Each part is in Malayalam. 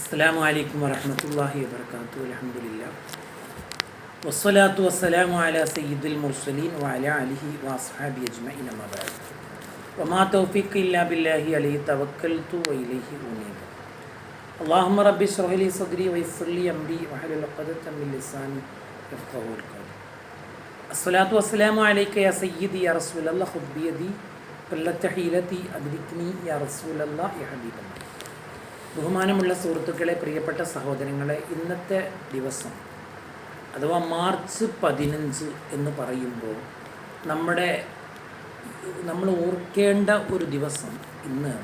السلام عليكم ورحمة الله وبركاته الحمد لله. والصلاة والسلام على سيد المرسلين وعلى آله وأصحابه أجمعين ما بعد. وما توفيق إلا بالله عليه توكلت وإليه أنيب. اللهم رب اشرح لي صدري ويسر لي أمري واحلل عقدة من لساني يفقهوا القول الصلاة والسلام عليك يا سيدي يا رسول الله خذ بيدي قلت حيلتي أدركني يا رسول الله يا حبيب الله. ബഹുമാനമുള്ള സുഹൃത്തുക്കളെ പ്രിയപ്പെട്ട സഹോദരങ്ങളെ ഇന്നത്തെ ദിവസം അഥവാ മാർച്ച് പതിനഞ്ച് എന്ന് പറയുമ്പോൾ നമ്മുടെ നമ്മൾ ഓർക്കേണ്ട ഒരു ദിവസം ഇന്ന്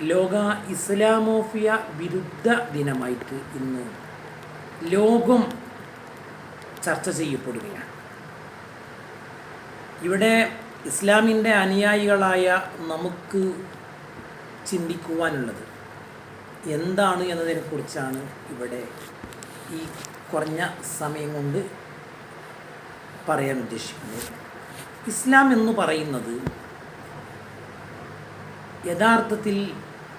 ലോക ഇസ്ലാമോഫിയ വിരുദ്ധ ദിനമായിട്ട് ഇന്ന് ലോകം ചർച്ച ചെയ്യപ്പെടുകയാണ്. ഇവിടെ ഇസ്ലാമിന്റെ അനുയായികളായ നമുക്ക് ചിന്തിക്കുവാനുള്ളത്. എന്താണ് എന്നതിനെക്കുറിച്ചാണ് ഇവിടെ ഈ കുറഞ്ഞ സമയം കൊണ്ട് പറയാൻ ഉദ്ദേശിക്കുന്നത്. ഇസ്ലാം എന്ന് പറയുന്നത് യഥാർത്ഥത്തിൽ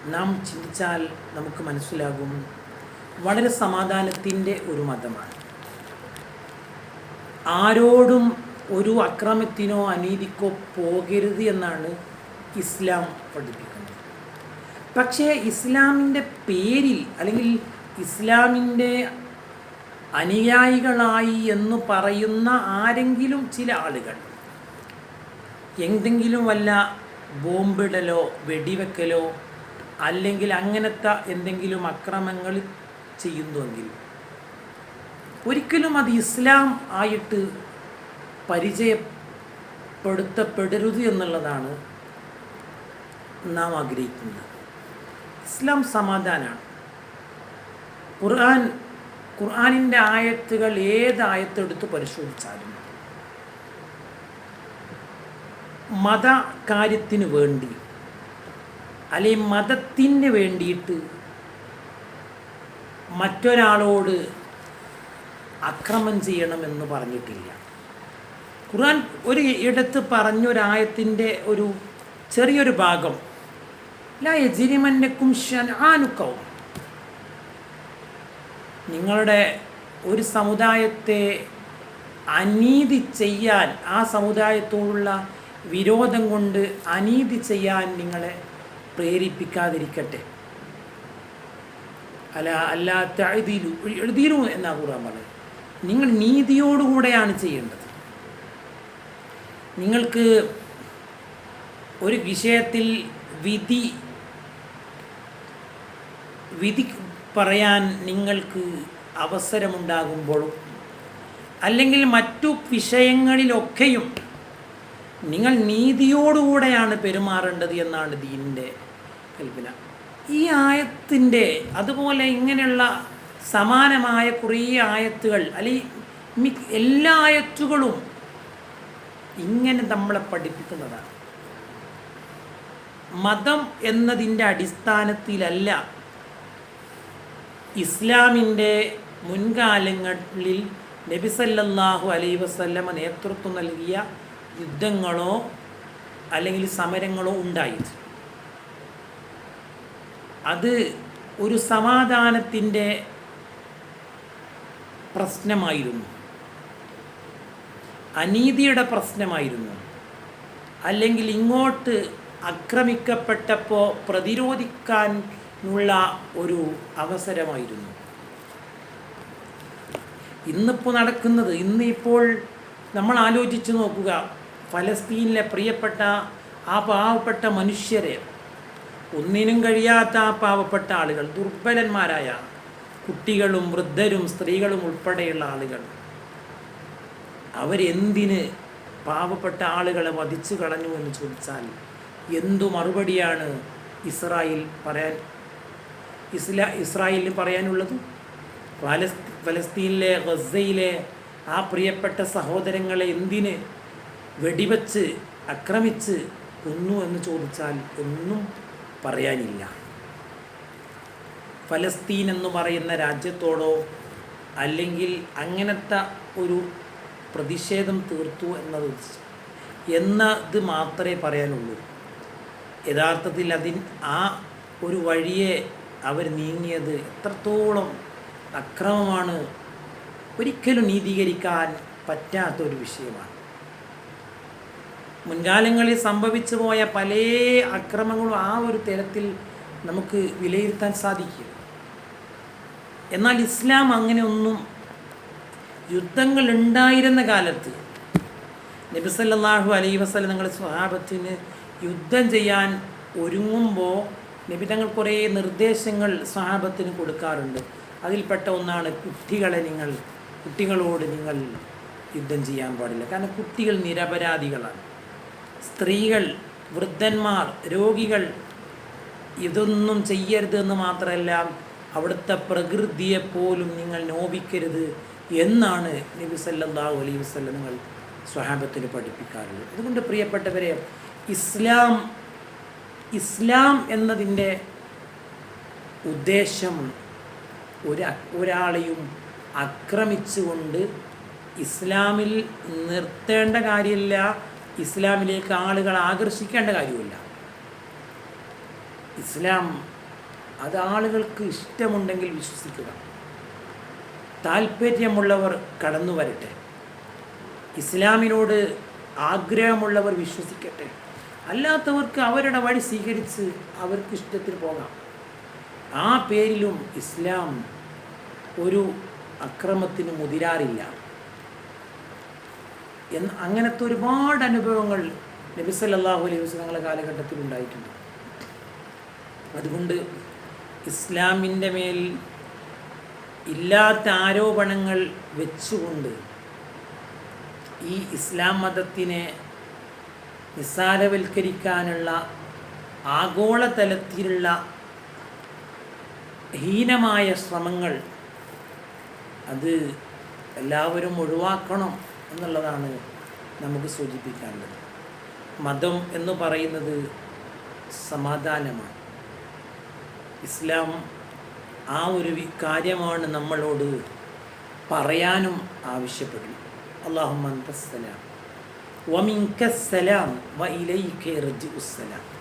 നാം ചിന്തിച്ചാൽ നമുക്ക് മനസ്സിലാകും വളരെ സമാധാനത്തിന്റെ ഒരു മതമാണ്. ആരോടും ഒരു അക്രമത്തിനോ അനീതിക്കോ പോകരുത് എന്നാണ് ഇസ്ലാം പഠിപ്പിക്കുന്നത്. പക്ഷേ ഇസ്ലാമിന്റെ പേരിൽ അല്ലെങ്കിൽ ഇസ്ലാമിന്റെ അനുയായികളായി എന്ന് പറയുന്ന ആരെങ്കിലും ചില ആളുകൾ. എന്തെങ്കിലും വല്ല ബോംബിടലോ വെടിവെക്കലോ അല്ലെങ്കിൽ അങ്ങനത്തെ എന്തെങ്കിലും അക്രമങ്ങൾ ചെയ്യുന്നുവെങ്കിൽ ഒരിക്കലും അത് ഇസ്ലാം ആയിട്ട് പരിചയപ്പെടുത്തപ്പെടരുത് എന്നുള്ളതാണ് നാം ആഗ്രഹിക്കുന്നത്. ഇസ്ലാം സമാധാനമാണ് ഖുർആൻ ഖുർആാനിന്റെ ആയത്തുകൾ ഏത് ആയത്തെടുത്ത് പരിശോധിച്ചാലും മത കാര്യത്തിന് വേണ്ടി അല്ലെങ്കിൽ മതത്തിന് വേണ്ടിയിട്ട് മറ്റൊരാളോട് അക്രമം ചെയ്യണമെന്ന് പറഞ്ഞിട്ടില്ല. ഖുർആൻ ഒരു ഇടത്ത് പറഞ്ഞൊരായത്തിന്റെ ഒരു ചെറിയൊരു ഭാഗം ലാ യജിരിമന്നക്കും ഷനാനുക്കവും നിങ്ങളുടെ ഒരു സമുദായത്തെ അനീതി ചെയ്യാൻ ആ സമുദായത്തോടുള്ള വിരോധം കൊണ്ട് അനീതി ചെയ്യാൻ നിങ്ങളെ പ്രേരിപ്പിക്കാതിരിക്കട്ടെ. അല്ല അല്ലാത്ത എഴുതിയിലു എഴുതിയിലു എന്നാ ഖുർആൻ പറയുന്നത് നിങ്ങൾ നീതിയോടുകൂടെയാണ് ചെയ്യേണ്ടത്. നിങ്ങൾക്ക് ഒരു വിഷയത്തിൽ വിധി വിധി പറയാൻ നിങ്ങൾക്ക് അവസരമുണ്ടാകുമ്പോഴും അല്ലെങ്കിൽ മറ്റു വിഷയങ്ങളിലൊക്കെയും നിങ്ങൾ നീതിയോടുകൂടെയാണ് പെരുമാറേണ്ടത് എന്നാണ് ദീനിന്റെ കൽപ്പന. ഈ ആയത്തിന്റെ അതുപോലെ ഇങ്ങനെയുള്ള സമാനമായ കുറേ ആയത്തുകൾ അല്ലെങ്കിൽ എല്ലാ ആയത്തുകളും ഇങ്ങനെ നമ്മളെ പഠിപ്പിക്കുന്നതാണ്. മതം എന്നതിന്റെ അടിസ്ഥാനത്തിലല്ല ഇസ്ലാമിന്റെ മുൻകാലങ്ങളിൽ നബിസല്ലാഹു അലൈ വസല്ലമ നേതൃത്വം നൽകിയ യുദ്ധങ്ങളോ അല്ലെങ്കിൽ സമരങ്ങളോ ഉണ്ടായത് അത് ഒരു സമാധാനത്തിന്റെ പ്രശ്നമായിരുന്നു. അനീതിയുടെ പ്രശ്നമായിരുന്നു. അല്ലെങ്കിൽ ഇങ്ങോട്ട് ആക്രമിക്കപ്പെട്ടപ്പോൾ പ്രതിരോധിക്കാനുള്ള ഒരു അവസരമായിരുന്നു. ഇന്നിപ്പോൾ നടക്കുന്നത് ഇന്നിപ്പോൾ നമ്മൾ ആലോചിച്ച് നോക്കുക ഫലസ്തീനിലെ പ്രിയപ്പെട്ട ആ പാവപ്പെട്ട മനുഷ്യരെ ഒന്നിനും കഴിയാത്ത ആ പാവപ്പെട്ട ആളുകൾ ദുർബലന്മാരായ കുട്ടികളും വൃദ്ധരും സ്ത്രീകളും ഉൾപ്പെടെയുള്ള ആളുകൾ അവരെന്തിന് പാവപ്പെട്ട ആളുകളെ വധിച്ചു കളഞ്ഞു എന്ന് ചോദിച്ചാൽ എന്തു മറുപടിയാണ് ഇസ്രായേൽ പറയാൻ ഇസ്ലാ ഇസ്രായേലിന് പറയാനുള്ളത്? ഫലസ്തീ ഫലസ്തീനിലെ ഗസയിലെ ആ പ്രിയപ്പെട്ട സഹോദരങ്ങളെ എന്തിന് വെടിവെച്ച് ആക്രമിച്ച് കൊന്നു എന്ന് ചോദിച്ചാൽ ഒന്നും പറയാനില്ല. ഫലസ്തീൻ എന്ന് പറയുന്ന രാജ്യത്തോടോ അല്ലെങ്കിൽ അങ്ങനത്തെ ഒരു പ്രതിഷേധം തീർത്തു എന്നത് എന്നത് മാത്രമേ പറയാനുള്ളൂ. യഥാർത്ഥത്തിൽ അതിൻ ആ ഒരു വഴിയെ അവർ നീങ്ങിയത് എത്രത്തോളം അക്രമമാണ് ഒരിക്കലും നീതീകരിക്കാൻ പറ്റാത്തൊരു വിഷയമാണ്. മുൻകാലങ്ങളിൽ സംഭവിച്ചു പോയ പല അക്രമങ്ങളും ആ ഒരു തരത്തിൽ നമുക്ക് വിലയിരുത്താൻ സാധിക്കും. എന്നാൽ ഇസ്ലാം അങ്ങനെ ഒന്നും യുദ്ധങ്ങൾ ഉണ്ടായിരുന്ന കാലത്ത് നബിസല്ലാഹു അലൈ വസ്ലം നിങ്ങളുടെ സ്വഭാവത്തിന് യുദ്ധം ചെയ്യാൻ ഒരുങ്ങുമ്പോൾ നബി തങ്ങൾ കുറേ നിർദ്ദേശങ്ങൾ സ്വഹാബത്തിന് കൊടുക്കാറുണ്ട്. അതിൽപ്പെട്ട ഒന്നാണ് കുട്ടികളെ നിങ്ങൾ കുട്ടികളോട് നിങ്ങൾ യുദ്ധം ചെയ്യാൻ പാടില്ല. കാരണം കുട്ടികൾ നിരപരാധികളാണ്. സ്ത്രീകൾ വൃദ്ധന്മാർ രോഗികൾ ഇതൊന്നും ചെയ്യരുത് എന്ന് മാത്രമല്ല അവിടുത്തെ പ്രകൃതിയെപ്പോലും നിങ്ങൾ നോവിക്കരുത് എന്നാണ് നബി സല്ലല്ലാഹു അലൈഹി സ്വഹാബത്തിന് പഠിപ്പിക്കാറുള്ളത്. അതുകൊണ്ട് പ്രിയപ്പെട്ടവരെ ഇസ്ലാം ഇസ്ലാം എന്നതിന്റെ ഉദ്ദേശം ഒരു ഒരാളെയും ആക്രമിച്ചുകൊണ്ട് ഇസ്ലാമിൽ നിർത്തേണ്ട കാര്യമില്ല ഇസ്ലാമിലേക്ക് ആളുകൾ ആകർഷിക്കേണ്ട കാര്യമില്ല. ഇസ്ലാം അത് ആളുകൾക്ക് ഇഷ്ടമുണ്ടെങ്കിൽ വിശ്വസിക്കുക. താല്പര്യമുള്ളവർ കടന്നു വരട്ടെ ഇസ്ലാമിനോട് ആഗ്രഹമുള്ളവർ വിശ്വസിക്കട്ടെ. അല്ലാത്തവർക്ക് അവരുടെ വഴി സ്വീകരിച്ച് അവർക്ക് ഇഷ്ടത്തിൽ പോകാം. ആ പേരിലും ഇസ്ലാം ഒരു അക്രമത്തിന് മുതിരാറില്ല. എന്ന് അങ്ങനത്തെ ഒരുപാട് അനുഭവങ്ങൾ നബി സല്ലല്ലാഹു അലൈഹി വസ്ലങ്ങളുടെ കാലഘട്ടത്തിൽ ഉണ്ടായിട്ടുണ്ട്. അതുകൊണ്ട് ഇസ്ലാമിന്റെ മേൽ ഇല്ലാത്ത ആരോപണങ്ങൾ വെച്ചുകൊണ്ട് ഈ ഇസ്ലാം മതത്തിനെ നിസ്സാരവൽക്കരിക്കാനുള്ള ആഗോളതലത്തിലുള്ള ഹീനമായ ശ്രമങ്ങൾ അത് എല്ലാവരും ഒഴിവാക്കണം എന്നുള്ളതാണ് നമുക്ക് സൂചിപ്പിക്കാനുള്ളത്. മതം എന്ന് പറയുന്നത് സമാധാനമാണ്. ഇസ്ലാം ആ ഒരു കാര്യമാണ് നമ്മളോട് പറയാനും ആവശ്യപ്പെടുന്നു. അള്ളാഹുമന്തസ്സലാം വമിങ്കസ്സലാം വ ഇലൈക റജിഉസ്സലാം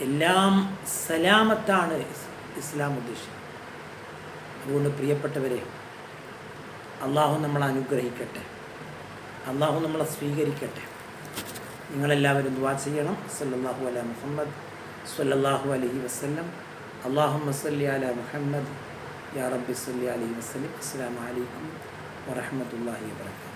എല്ലാം സലാമത്താണ് ഇസ്- ഇസ്ലാം ഉദ്ദേശിക്കുന്നത്. അതുകൊണ്ട് പ്രിയപ്പെട്ടവരെ അള്ളാഹു നമ്മളെ അനുഗ്രഹിക്കട്ടെ. അള്ളാഹു നമ്മളെ സ്വീകരിക്കട്ടെ. നിങ്ങളെല്ലാവരും ദുവാ ചെയ്യണം. സല്ലല്ലാഹു അല മുഹമ്മദ് സല്ലല്ലാഹു അലൈഹി വസല്ലം. അള്ളാഹു സല്ലി അല മുഹമ്മദ്. യാ റബ്ബി സല്ലി അലൈഹി വസല്ലം. അസ്സലാമു അലൈക്കും വറഹ്മത്തുള്ളാഹി വബറകാതുഹു.